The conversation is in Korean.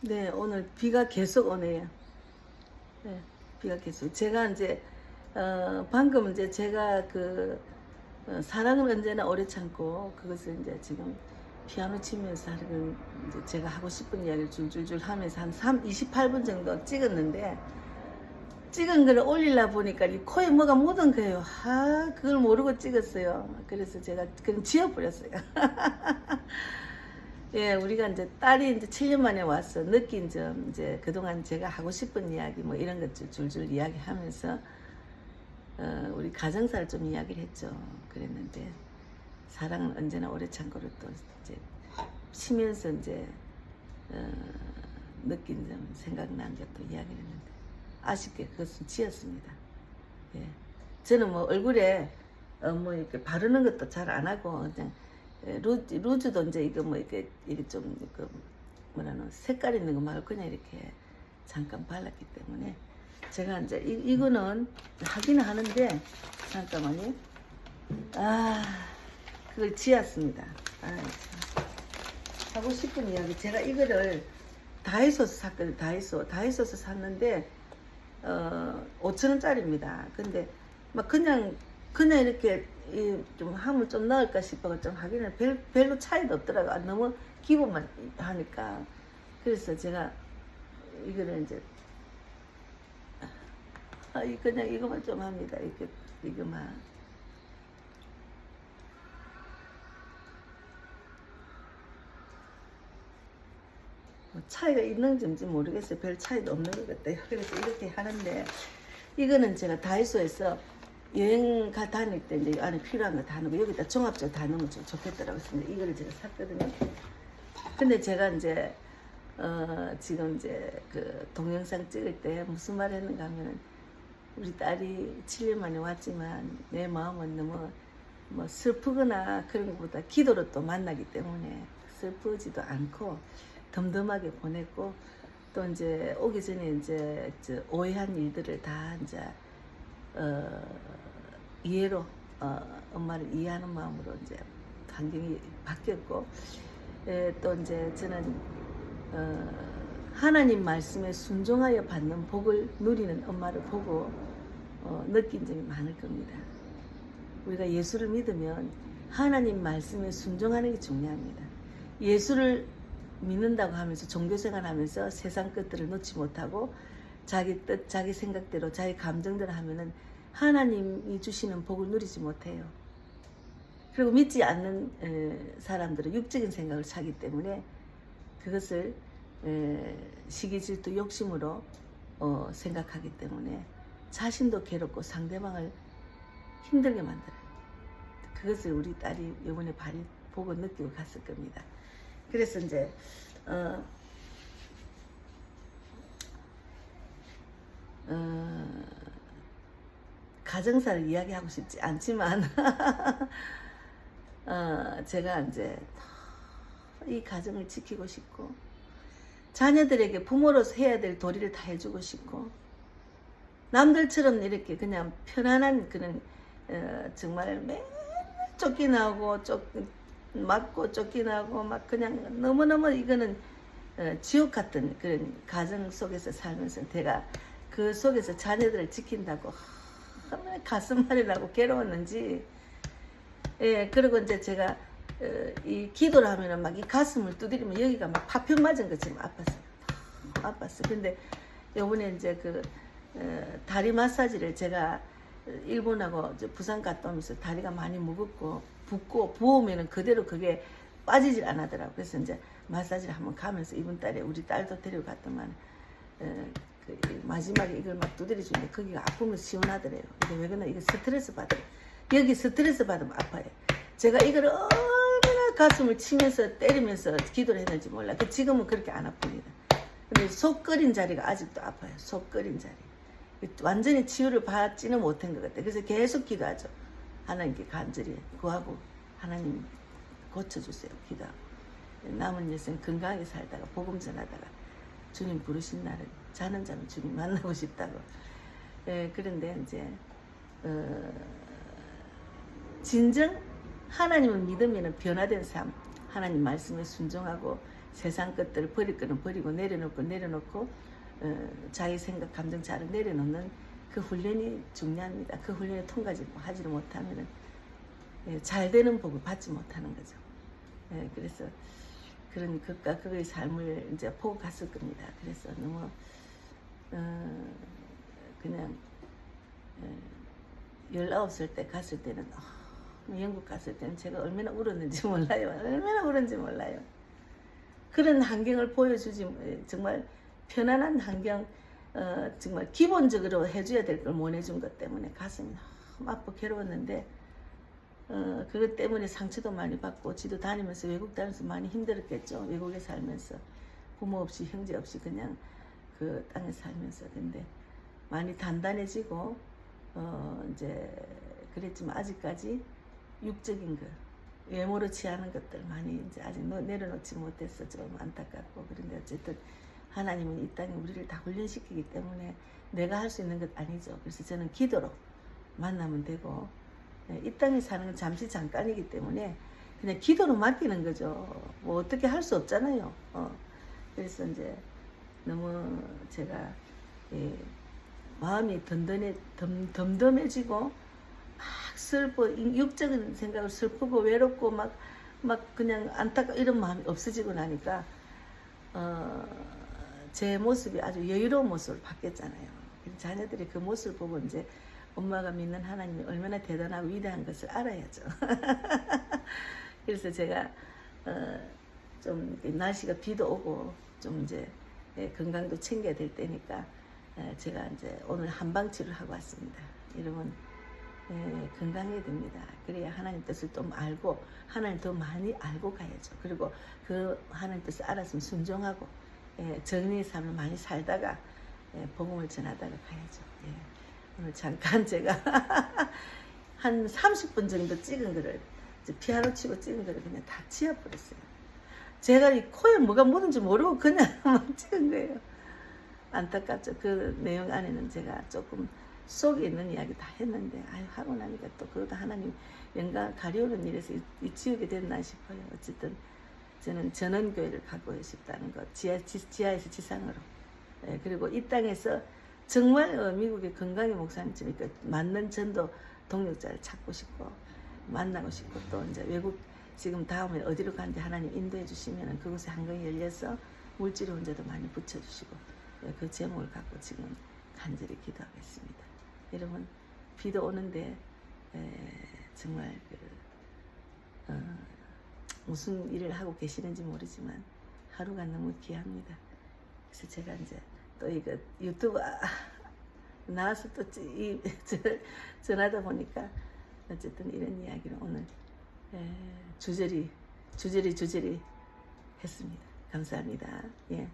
네, 오늘 비가 계속 오네요. 네, 비가 계속. 제가 이제, 어, 방금 이제 제가 그, 어, 사랑은 언제나 오래 참고, 그것을 이제 지금 피아노 치면서 하는, 이제 제가 하고 싶은 이야기를 줄줄줄 하면서 한 3, 28분 정도 찍었는데, 찍은 걸 올리려 보니까 이 코에 뭐가 묻은 거예요. 아, 그걸 모르고 찍었어요. 그래서 제가 그냥 지워버렸어요. 예, 우리가 이제 딸이 이제 7년 만에 와서 느낀 점, 이제 그동안 제가 하고 싶은 이야기, 뭐 이런 것들 줄줄 이야기 하면서, 어, 우리 가정사를 좀 이야기를 했죠. 그랬는데, 사랑은 언제나 오래 참고를 또 이제 치면서 이제, 어, 느낀 점, 생각난 것도 이야기를 했는데, 아쉽게 그것은 지었습니다. 예. 저는 뭐 얼굴에, 어, 뭐 이렇게 바르는 것도 잘 안 하고, 그냥, 예, 루즈, 루즈도 이제 이거 뭐 이게 이게 좀 그 뭐라노 색깔 있는 거 말고 그냥 이렇게 잠깐 발랐기 때문에 제가 이제 이, 이거는 하기는 하는데 잠깐만요. 아 그걸 지었습니다. 아, 참. 하고 싶은 이야기 제가 이거를 다이소에서 샀거든요. 다이소 다이소에서 샀는데 어 5천 원짜리입니다. 근데 막 그냥 그냥 이렇게 이, 좀 하면 좀 나을까 싶어가 좀 하기는 별, 별로 차이도 없더라고. 아, 너무 기본만 하니까. 그래서 제가 이거를 이제 아, 이 그냥 이거만 좀 합니다. 이거 이거만. 뭐 차이가 있는지 모르겠어요. 별 차이도 없는 것 같아요. 그래서 이렇게 하는데 이거는 제가 다이소에서 여행 가 다닐 때 이제 안에 필요한 거 다 넣고 여기다 종합적으로 다 넣으면 좀 좋겠더라고요. 근데 이거를 제가 샀거든요. 근데 제가 이제 어 지금 이제 그 동영상 찍을 때 무슨 말 했는가 하면은 우리 딸이 7년 만에 왔지만 내 마음은 너무 뭐 슬프거나 그런 것보다 기도로 또 만나기 때문에 슬프지도 않고 덤덤하게 보냈고 또 이제 오기 전에 이제 저 오해한 일들을 다 이제 어, 이해로 어, 엄마를 이해하는 마음으로 이제 환경이 바뀌었고 에, 또 이제 저는 어, 하나님 말씀에 순종하여 받는 복을 누리는 엄마를 보고 어, 느낀 점이 많을 겁니다. 우리가 예수를 믿으면 하나님 말씀에 순종하는 게 중요합니다. 예수를 믿는다고 하면서 종교생활 하면서 세상 것들을 놓지 못하고 자기 뜻, 자기 생각대로, 자기 감정대로 하면은 하나님이 주시는 복을 누리지 못해요. 그리고 믿지 않는 에, 사람들은 육적인 생각을 차기 때문에 그것을 에, 시기 질투 욕심으로 어, 생각하기 때문에 자신도 괴롭고 상대방을 힘들게 만들어요. 그것을 우리 딸이 이번에 발이 보고 느끼고 갔을 겁니다. 그래서 이제 어, 어, 가정사를 이야기하고 싶지 않지만 어, 제가 이제 이 가정을 지키고 싶고 자녀들에게 부모로서 해야 될 도리를 다 해주고 싶고 남들처럼 이렇게 그냥 편안한 그런 어, 정말 맨날 쫓기나고 쫓 맞고 쫓기나고 막 그냥 너무너무 이거는 어, 지옥 같은 그런 가정 속에서 살면서 제가 그 속에서 자녀들을 지킨다고 얼마나 가슴앓이 나고 괴로웠는지. 예 그리고 이제 제가 어, 이 기도를 하면은 막 이 가슴을 두드리면 여기가 막 파편 맞은 것처럼 아팠어요. 아팠어 근데 요번에 이제 그 어, 다리 마사지를 제가 일본하고 부산 갔다 오면서 다리가 많이 무겁고 붓고 부으면은 그대로 그게 빠지질 않았더라고 그래서 이제 마사지를 한번 가면서 이번 달에 우리 딸도 데리고 갔더만 어, 그 마지막에 이걸 막 두드려 주는데 거기가 아프면 시원하더래요. 근데 왜 그러나 이거 스트레스 받아요. 여기 스트레스 받으면 아파요. 제가 이걸 얼마나 가슴을 치면서 때리면서 기도를 했는지 몰라. 그 지금은 그렇게 안 아픕니다. 근데 속 끓인 자리가 아직도 아파요. 속 끓인 자리. 완전히 치유를 받지는 못한 것 같아요. 그래서 계속 기도하죠. 하나님께 간절히 구하고 하나님 고쳐주세요. 기도하고. 남은 여생 건강하게 살다가 복음 전하다가 주님 부르신 날은 자는 자는 주님 만나고 싶다고. 예, 그런데 이제 어, 진정 하나님을 믿으면 변화된 삶, 하나님 말씀에 순종하고 세상 것들을 버릴 거는 버리고 내려놓고 내려놓고 어, 자기 생각 감정 잘 내려놓는 그 훈련이 중요합니다. 그 훈련을 통과하지 못하면은 예, 잘 되는 복을 받지 못하는 거죠. 예, 그래서 그런 극과 극의 삶을 이제 보고 갔을 겁니다. 그래서 너무 어, 그냥 열아홉 살 때 갔을 때는 어, 영국 갔을 때는 제가 얼마나 울었는지 몰라요. 얼마나 울었는지 몰라요. 그런 환경을 보여주지 예, 정말 편안한 환경 어, 정말 기본적으로 해줘야 될 걸 못 해준 것 때문에 가슴이 너무 아프고 괴로웠는데 어, 그것 때문에 상처도 많이 받고 지도 다니면서 외국 다니면서 많이 힘들었겠죠. 외국에 살면서 부모 없이 형제 없이 그냥 그 땅에 살면서 근데 많이 단단해지고 어 이제 그랬지만 아직까지 육적인 것 외모로 취하는 것들 많이 이제 아직 놓- 내려놓지 못해서 좀 안타깝고 그런데 어쨌든 하나님은 이 땅에 우리를 다 훈련시키기 때문에 내가 할 수 있는 것 아니죠. 그래서 저는 기도로 만나면 되고 예, 이 땅에 사는 건 잠시 잠깐이기 때문에 그냥 기도로 맡기는 거죠. 뭐 어떻게 할 수 없잖아요. 어. 그래서 이제 너무 제가 예, 마음이 든든해 덤, 덤덤해지고 막 슬퍼 육적인 생각을 슬프고 외롭고 막 막 그냥 안타까 이런 마음이 없어지고 나니까 어, 제 모습이 아주 여유로운 모습을 바뀌었잖아요. 자녀들이 그 모습을 보고 이제 엄마가 믿는 하나님이 얼마나 대단하고 위대한 것을 알아야죠. 그래서 제가 어, 좀 날씨가 비도 오고 좀 이제 예, 건강도 챙겨야 될 때니까 예, 제가 이제 오늘 한방치를 하고 왔습니다. 여러분 예, 건강해야 됩니다. 그래야 하나님 뜻을 좀 알고 하나님 더 많이 알고 가야죠. 그리고 그 하나님 뜻을 알았으면 순종하고 예, 정의의 삶을 많이 살다가 예, 복음을 전하다가 가야죠. 예. 오늘 잠깐 제가 한 30분 정도 찍은 거를 피아노 치고 찍은 거를 그냥 다 치워버렸어요. 제가 이 코에 뭐가 묻은지 모르고 그냥 막 찍은 거예요. 안타깝죠. 그 내용 안에는 제가 조금 속에 있는 이야기 다 했는데 아유 하고 나니까 또 그것도 하나님 영광 가려우는 일에서 이- 이 지우게 됐나 싶어요. 어쨌든 저는 전원교회를 갖고 싶다는 것 지하, 지, 지하에서 지상으로 예, 그리고 이 땅에서 정말 어, 미국의 건강의 목사님처럼 그 맞는 전도 동력자를 찾고 싶고 만나고 싶고 또 이제 외국 지금 다음에 어디로 가는지 하나님 인도해 주시면 그곳에 한강이 열려서 물질 혼자도 많이 붙여주시고 예, 그 제목을 갖고 지금 간절히 기도하겠습니다. 여러분 비도 오는데 에, 정말 그, 어, 무슨 일을 하고 계시는지 모르지만 하루가 너무 귀합니다. 그래서 제가 이제 또 이거 유튜브 아, 나와서 또 이 전하다 보니까 어쨌든 이런 이야기를 오늘 에, 주저리 주저리 주저리 했습니다. 감사합니다. 예.